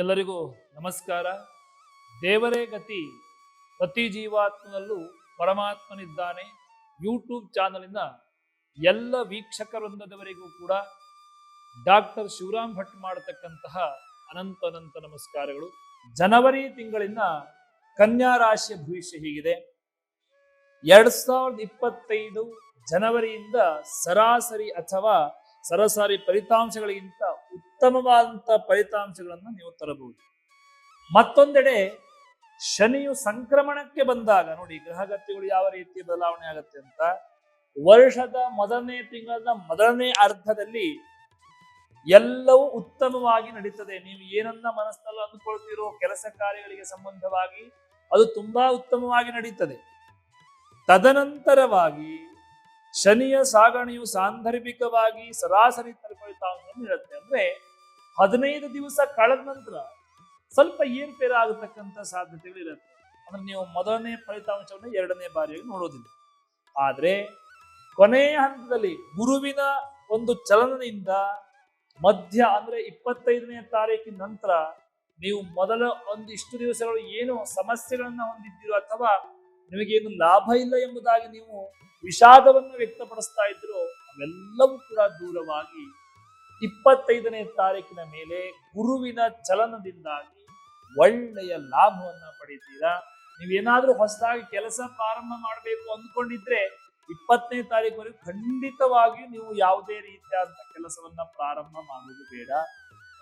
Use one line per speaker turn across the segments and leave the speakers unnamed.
ಎಲ್ಲರಿಗೂ ನಮಸ್ಕಾರ. ದೇವರೇ ಗತಿ, ಪ್ರತಿ ಜೀವಾತ್ಮನಲ್ಲೂ ಪರಮಾತ್ಮನಿದ್ದಾನೆ. ಯೂಟ್ಯೂಬ್ ಚಾನಲಿನ ಎಲ್ಲ ವೀಕ್ಷಕ ವೃಂದದವರಿಗೂ ಕೂಡ ಡಾಕ್ಟರ್ ಶಿವರಾಮ್ ಭಟ್ ಮಾಡತಕ್ಕಂತಹ ಅನಂತ ಅನಂತ ನಮಸ್ಕಾರಗಳು. ಜನವರಿ ತಿಂಗಳಿನ ಕನ್ಯಾ ರಾಶಿಯ ಭವಿಷ್ಯ ಹೀಗಿದೆ. ಎರಡ್ ಸಾವಿರದ ಇಪ್ಪತ್ತೈದು ಜನವರಿಯಿಂದ ಸರಾಸರಿ ಅಥವಾ ಸರಾಸರಿ ಫಲಿತಾಂಶಗಳಿಗಿಂತ ಉತ್ತಮವಾದಂತಹ ಫಲಿತಾಂಶಗಳನ್ನು ನೀವು ತರಬಹುದು. ಮತ್ತೊಂದೆಡೆ ಶನಿಯು ಸಂಕ್ರಮಣಕ್ಕೆ ಬಂದಾಗ, ನೋಡಿ ಗ್ರಹಗತಿಗಳು ಯಾವ ರೀತಿ ಬದಲಾವಣೆ ಆಗುತ್ತೆ ಅಂತ, ವರ್ಷದ ಮೊದಲನೇ ತಿಂಗಳ ಮೊದಲನೇ ಅರ್ಧದಲ್ಲಿ ಎಲ್ಲವೂ ಉತ್ತಮವಾಗಿ ನಡೀತದೆ. ನೀವು ಏನನ್ನ ಮನಸ್ಸಲ್ಲಿ ಅಂದುಕೊಳ್ತಿರೋ, ಕೆಲಸ ಕಾರ್ಯಗಳಿಗೆ ಸಂಬಂಧವಾಗಿ ಅದು ತುಂಬಾ ಉತ್ತಮವಾಗಿ ನಡೀತದೆ. ತದನಂತರವಾಗಿ ಶನಿಯ ಸಾಗಣೆಯು ಸಾಂದರ್ಭಿಕವಾಗಿ ಸರಾಸರಿ ಫಲಿತಾಂಶವನ್ನು ನೀಡುತ್ತೆ. ಅಂದ್ರೆ ಹದಿನೈದು ದಿವಸ ಕಳೆದ ನಂತರ ಸ್ವಲ್ಪ ಏರುಪೇರು ಆಗತಕ್ಕಂಥ ಸಾಧ್ಯತೆಗಳು ಇರುತ್ತೆ ಅಂದ್ರೆ ನೀವು ಮೊದಲನೇ ಫಲಿತಾಂಶವನ್ನು ಎರಡನೇ ಬಾರಿಯಾಗಿ ನೋಡೋದಿಲ್ಲ. ಆದ್ರೆ ಕೊನೆಯ ಹಂತದಲ್ಲಿ ಗುರುವಿನ ಒಂದು ಚಲನದಿಂದ ಮಧ್ಯ ಅಂದ್ರೆ ಇಪ್ಪತ್ತೈದನೇ ತಾರೀಕಿನ ನಂತರ ನೀವು ಮೊದಲ ಒಂದಿಷ್ಟು ದಿವಸಗಳು ಏನು ಸಮಸ್ಯೆಗಳನ್ನ ಹೊಂದಿದ್ದೀರೋ ಅಥವಾ ನಿಮಗೇನು ಲಾಭ ಇಲ್ಲ ಎಂಬುದಾಗಿ ನೀವು ವಿಷಾದವನ್ನು ವ್ಯಕ್ತಪಡಿಸ್ತಾ ಇದ್ರು ಅವೆಲ್ಲವೂ ಕೂಡ ದೂರವಾಗಿ ಇಪ್ಪತ್ತೈದನೇ ತಾರೀಕಿನ ಮೇಲೆ ಗುರುವಿನ ಚಲನದಿಂದಾಗಿ ಒಳ್ಳೆಯ ಲಾಭವನ್ನ ಪಡಿತೀರಾ? ನೀವೇನಾದ್ರೂ ಹೊಸದಾಗಿ ಕೆಲಸ ಪ್ರಾರಂಭ ಮಾಡಬೇಕು ಅಂದ್ಕೊಂಡಿದ್ರೆ ಇಪ್ಪತ್ತನೇ ತಾರೀಕುವರೆಗೂ ಖಂಡಿತವಾಗಿಯೂ ನೀವು ಯಾವುದೇ ರೀತಿಯಾದಂಥ ಕೆಲಸವನ್ನ ಪ್ರಾರಂಭ ಮಾಡುವುದು ಬೇಡ.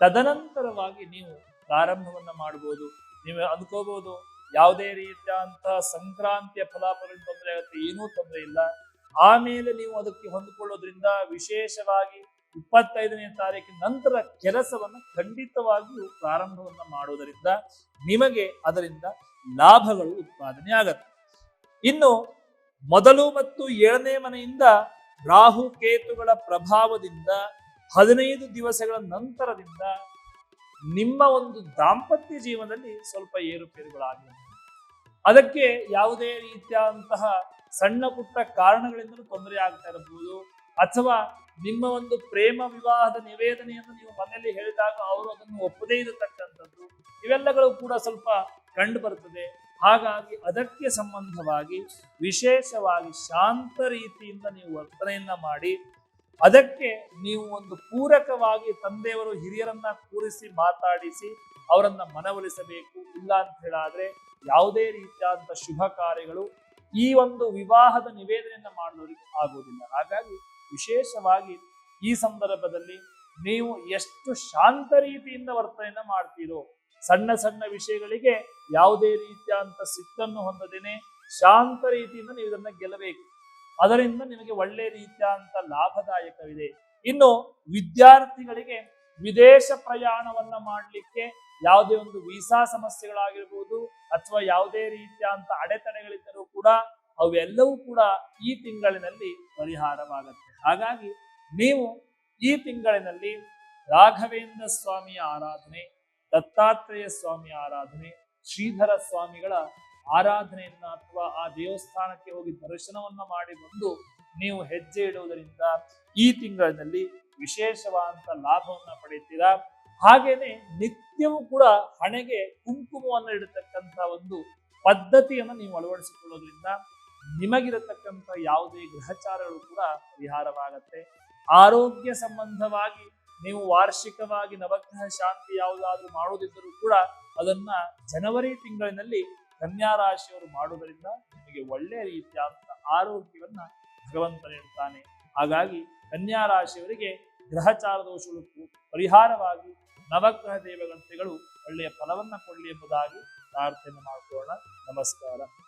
ತದನಂತರವಾಗಿ ನೀವು ಪ್ರಾರಂಭವನ್ನ ಮಾಡಬಹುದು ನೀವು ಅನ್ಕೋಬಹುದು ಯಾವುದೇ ರೀತಿಯಾದಂತಹ ಸಂಕ್ರಾಂತಿಯ ಫಲಾಫಲಗಳು ತೊಂದರೆ ಆಗುತ್ತೆ, ಏನೂ ತೊಂದರೆ ಇಲ್ಲ. ಆಮೇಲೆ ನೀವು ಅದಕ್ಕೆ ಹೊಂದಿಕೊಳ್ಳೋದ್ರಿಂದ ವಿಶೇಷವಾಗಿ ಇಪ್ಪತ್ತೈದನೇ ತಾರೀಕಿನ ನಂತರ ಕೆಲಸವನ್ನು ಖಂಡಿತವಾಗಿಯೂ ಪ್ರಾರಂಭವನ್ನು ಮಾಡುವುದರಿಂದ ನಿಮಗೆ ಅದರಿಂದ ಲಾಭಗಳು ಉತ್ಪಾದನೆ ಆಗತ್ತೆ ಇನ್ನು ಮೊದಲು ಮತ್ತು ಏಳನೇ ಮನೆಯಿಂದ ರಾಹು ಕೇತುಗಳ ಪ್ರಭಾವದಿಂದ ಹದಿನೈದು ದಿವಸಗಳ ನಂತರದಿಂದ ನಿಮ್ಮ ಒಂದು ದಾಂಪತ್ಯ ಜೀವನದಲ್ಲಿ ಸ್ವಲ್ಪ ಏರುಪೇರುಗಳಾಗಿರುತ್ತೆ ಅದಕ್ಕೆ ಯಾವುದೇ ರೀತಿಯಾದಂತಹ ಸಣ್ಣ ಪುಟ್ಟ ಕಾರಣಗಳಿಂದಲೂ ತೊಂದರೆ ಆಗ್ತಾ ಇರಬಹುದು ಅಥವಾ ನಿಮ್ಮ ಒಂದು ಪ್ರೇಮ ವಿವಾಹದ ನಿವೇದನೆಯನ್ನು ನೀವು ಮನೆಯಲ್ಲಿ ಹೇಳಿದಾಗ ಅವರು ಅದನ್ನು ಒಪ್ಪದೇ ಇರತಕ್ಕಂಥದ್ದು, ಇವೆಲ್ಲಗಳು ಕೂಡ ಸ್ವಲ್ಪ ಕಂಡು ಬರ್ತದೆ. ಹಾಗಾಗಿ ಅದಕ್ಕೆ ಸಂಬಂಧವಾಗಿ ವಿಶೇಷವಾಗಿ ಶಾಂತ ರೀತಿಯಿಂದ ನೀವು ವರ್ತನೆಯನ್ನ ಮಾಡಿ, ಅದಕ್ಕೆ ನೀವು ಒಂದು ಪೂರಕವಾಗಿ ತಂದೆಯವರು ಹಿರಿಯರನ್ನ ಕೂರಿಸಿ ಮಾತಾಡಿಸಿ ಅವರನ್ನ ಮನವೊಲಿಸಬೇಕು. ಇಲ್ಲ ಅಂತ ಹೇಳಾದ್ರೆ ಯಾವುದೇ ರೀತಿಯಾದಂಥ ಶುಭ ಕಾರ್ಯಗಳು ಈ ಒಂದು ವಿವಾಹದ ನಿವೇದನೆಯನ್ನ ಮಾಡೋದಕ್ಕೆ ಆಗುವುದಿಲ್ಲ. ಹಾಗಾಗಿ ವಿಶೇಷವಾಗಿ ಈ ಸಂದರ್ಭದಲ್ಲಿ ನೀವು ಎಷ್ಟು ಶಾಂತ ರೀತಿಯಿಂದ ವರ್ತನೆಯನ್ನ ಮಾಡ್ತೀರೋ, ಸಣ್ಣ ಸಣ್ಣ ವಿಷಯಗಳಿಗೆ ಯಾವುದೇ ರೀತಿಯಾದಂಥ ಸಿಟ್ಟನ್ನು ಹೊಂದದೇನೆ ಶಾಂತ ರೀತಿಯಿಂದ ನೀವು ಇದನ್ನ ಗೆಲ್ಲಬೇಕು. ಅದರಿಂದ ನಿಮಗೆ ಒಳ್ಳೆ ರೀತಿಯಾದಂಥ ಲಾಭದಾಯಕವಿದೆ. ಇನ್ನು ವಿದ್ಯಾರ್ಥಿಗಳಿಗೆ ವಿದೇಶ ಪ್ರಯಾಣವನ್ನ ಮಾಡಲಿಕ್ಕೆ ಯಾವುದೇ ಒಂದು ವೀಸಾ ಸಮಸ್ಯೆಗಳಾಗಿರ್ಬೋದು, ಅಥವಾ ಯಾವುದೇ ರೀತಿಯಾದಂಥ ಅಡೆತಡೆಗಳಿದ್ದರೂ ಕೂಡ ಅವೆಲ್ಲವೂ ಕೂಡ ಈ ತಿಂಗಳಿನಲ್ಲಿ ಪರಿಹಾರವಾಗುತ್ತೆ. ಹಾಗಾಗಿ ನೀವು ಈ ತಿಂಗಳಿನಲ್ಲಿ ರಾಘವೇಂದ್ರ ಸ್ವಾಮಿಯ ಆರಾಧನೆ, ದತ್ತಾತ್ರೇಯ ಸ್ವಾಮಿಯ ಆರಾಧನೆ, ಶ್ರೀಧರ ಸ್ವಾಮಿಗಳ ಆರಾಧನೆಯನ್ನ ಅಥವಾ ಆ ದೇವಸ್ಥಾನಕ್ಕೆ ಹೋಗಿ ದರ್ಶನವನ್ನ ಮಾಡಿ ಬಂದು ನೀವು ಹೆಜ್ಜೆ ಇಡುವುದರಿಂದ ಈ ತಿಂಗಳಿನಲ್ಲಿ ವಿಶೇಷವಾದಂತ ಲಾಭವನ್ನ ಪಡೆಯುತ್ತೀರಾ? ಹಾಗೇನೆ ನಿತ್ಯವೂ ಕೂಡ ಹಣೆಗೆ ಕುಂಕುಮವನ್ನು ಇಡತಕ್ಕಂತ ಒಂದು ಪದ್ಧತಿಯನ್ನು ನೀವು ಅಳವಡಿಸಿಕೊಳ್ಳೋದ್ರಿಂದ ನಿಮಗಿರತಕ್ಕಂಥ ಯಾವುದೇ ಗ್ರಹಚಾರಗಳು ಕೂಡ ಪರಿಹಾರವಾಗತ್ತೆ. ಆರೋಗ್ಯ ಸಂಬಂಧವಾಗಿ ನೀವು ವಾರ್ಷಿಕವಾಗಿ ನವಗ್ರಹ ಶಾಂತಿ ಯಾವುದಾದ್ರೂ ಮಾಡುವುದಿದ್ದರೂ ಕೂಡ ಅದನ್ನ ಜನವರಿ ತಿಂಗಳಿನಲ್ಲಿ ಕನ್ಯಾ ರಾಶಿಯವರು ಮಾಡುವುದರಿಂದ ನಿಮಗೆ ಒಳ್ಳೆಯ ರೀತಿಯಾದಂಥ ಆರೋಗ್ಯವನ್ನ ಭಗವಂತ ನೀಡುತ್ತಾನೆ ಹಾಗಾಗಿ ಕನ್ಯಾ ರಾಶಿಯವರಿಗೆ ಗ್ರಹಚಾರ ದೋಷಗಳು ಪರಿಹಾರವಾಗಿ ನವಗ್ರಹ ದೇವಗಂತೆಗಳು ಒಳ್ಳೆಯ ಫಲವನ್ನ ಕೊಡಲಿ ಎಂಬುದಾಗಿ ಪ್ರಾರ್ಥನೆ ಮಾಡಿಕೊಳ್ಳೋಣ. ನಮಸ್ಕಾರ.